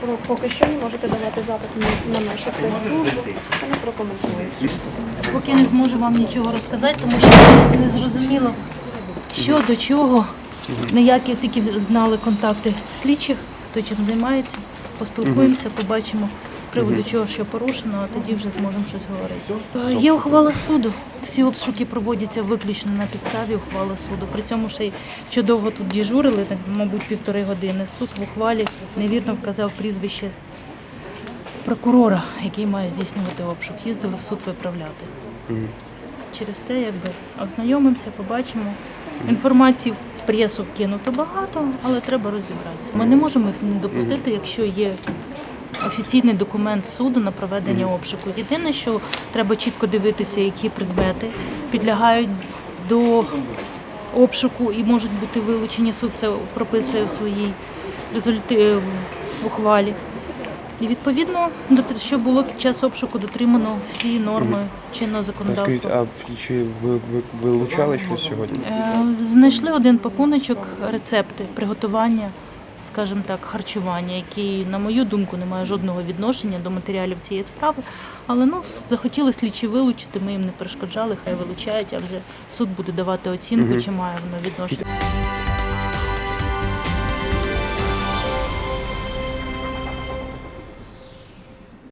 Про- Поки що не можете давати запит на, на нашу прес-службу, вони прокоментують. Поки не зможу вам нічого розказати, тому що не зрозуміло, що до чого. Ніякі тільки знали контакти слідчих, хто чим займається. Поспілкуємося, побачимо приводу чого, що порушено, а тоді вже зможемо щось говорити. Е, Є ухвала суду. Всі обшуки проводяться виключно на підставі ухвали суду. При цьому ще й що довго тут діжурили, так, мабуть, півтори години. Суд в ухвалі невірно вказав прізвище прокурора, який має здійснювати обшук. Їздили в суд виправляти. Через те, якби ознайомимося, побачимо. Інформації в пресу вкинуто багато, але треба розібратися. Ми не можемо їх не допустити, якщо є офіційний документ суду на проведення обшуку. Єдине, що треба чітко дивитися, які предмети підлягають до обшуку і можуть бути вилучені. Суд це прописує в своїй результи... в ухвалі. І відповідно, що було під час обшуку дотримано всі норми чинного законодавства. а чи ви, ви вилучали щось сьогодні? Е, Знайшли один пакуночок рецепти приготування, скажімо так, харчування, який, на мою думку, не має жодного відношення до матеріалів цієї справи. Але ну захотіли слідчі вилучити, ми їм не перешкоджали, хай вилучають, а вже суд буде давати оцінку, чи має воно відношення.